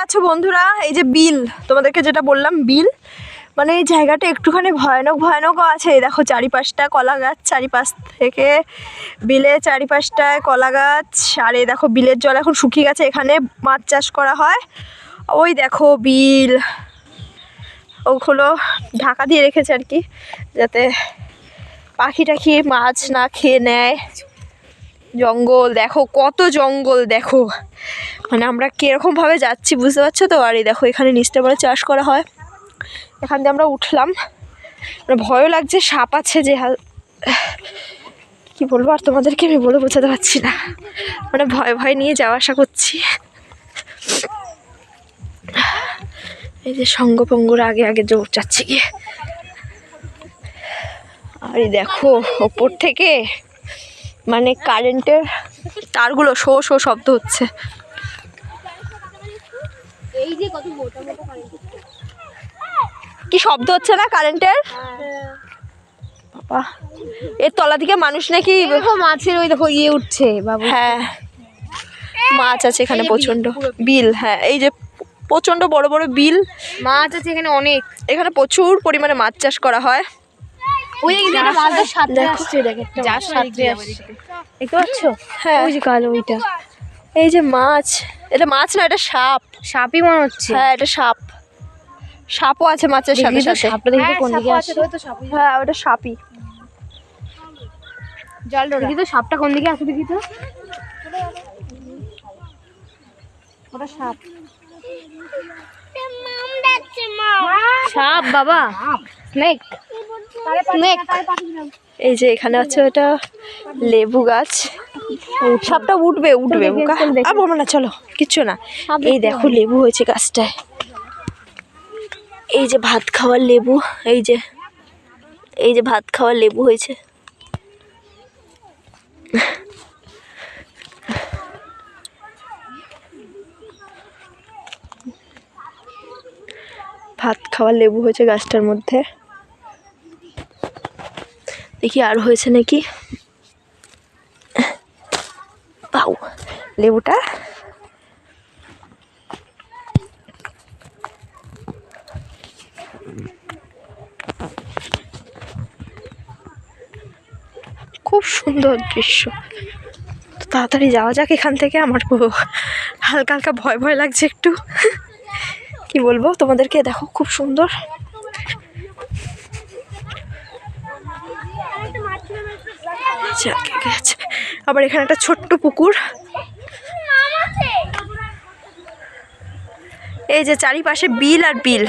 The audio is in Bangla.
পাচ্ছ বন্ধুরা, এই যে বিল, তোমাদেরকে যেটা বললাম, বিল মানে এই জায়গাটা একটুখানি ভয়ানক, ভয়ানকও আছে। দেখো চারিপাশটা কলা গাছ, চারিপাশ থেকে বিলে চারিপাশটায় কলা গাছ, আর এই দেখো বিলের জল এখন শুকিয়ে গেছে, এখানে মাছ চাষ করা হয়। ওই দেখো বিল, ওগুলো ঢাকা দিয়ে রেখেছে আর কি, যাতে পাখি টাখি মাছ না খেয়ে নেয়। জঙ্গল, দেখো কত জঙ্গল, দেখো। মানে আমরা কীরকমভাবে যাচ্ছি বুঝতে পারছ তো? আর এই দেখো, এখানে নিচটা বলে চাষ করা হয়। এখান দিয়ে আমরা উঠলাম। মানে ভয়ও লাগছে, সাপ আছে যে কি বলব আর তোমাদেরকে আমি বলে বোঝাতে পারছি না। মানে ভয় ভয় নিয়ে যাওয়া আসা করছি। এই যে সঙ্গপঙ্গর আগে আগে জোর যাচ্ছে গিয়ে। আর দেখো, ওপর থেকে মানে কারেন্টের তারগুলো শো শো শব্দ হচ্ছে। এই কত মোটা মোটা কারেন্ট কি শব্দ হচ্ছে না কারেন্টের? বাবা এর তলা থেকে মানুষ নাকি মাছের ওই দেখো ইয়ে উঠছে বাবু। হ্যাঁ মাছ আছে এখানে প্রচণ্ড বিল হ্যাঁ এই যে প্রচণ্ড বড় বড় বিল। মাছ আছে এখানে অনেক। এখানে প্রচুর পরিমাণে মাছ চাষ করা হয়। ওই সাথে দেখো। আসছে দেখ একটা যার সাথে দেখতে পাচ্ছ? হ্যাঁ। ওই যে কালো ওইটা। এই যে মাছ এটা মাছ না এটা সাপ। সাপই মনে হচ্ছে। হ্যাঁ এটা সাপ। সাপও আছে মাছের সাথে সাথে। সাপটা দেখি তো কোন দিকে আসছে হ্যাঁ ওটা সাপই। জল দেখি তো সাপটা কোন দিকে আছে দেখি তো। ওটা সাপ। সাপ বাবা। স্নেক। স্নেক। এই যে এখানে আছে ওটা লেবু গাছ। সাপটা উঠবে উঠবে বুকা। আর বলব না চলো কিচ্ছু না। এই দেখো লেবু হয়েছে গাছটায়। এই যে ভাত খাওয়ার লেবু এই যে এই যে ভাত খাওয়ার লেবু হয়েছে। ভাত খাওয়ার লেবু হয়েছে গাছটার মধ্যে। দেখি আর হয়েছে নাকি? লেবুটা। খুব সুন্দর দৃশ্য। তো তাড়াতাড়ি যাওয়া যাক এখান থেকে, আমার হালকা হালকা ভয় ভয় লাগছে একটু। কি বলব তোমাদেরকে, দেখো খুব সুন্দর। আবার এখানে একটা ছোট্ট পুকুর। এই যে চারিপাশে বিল আর বিল।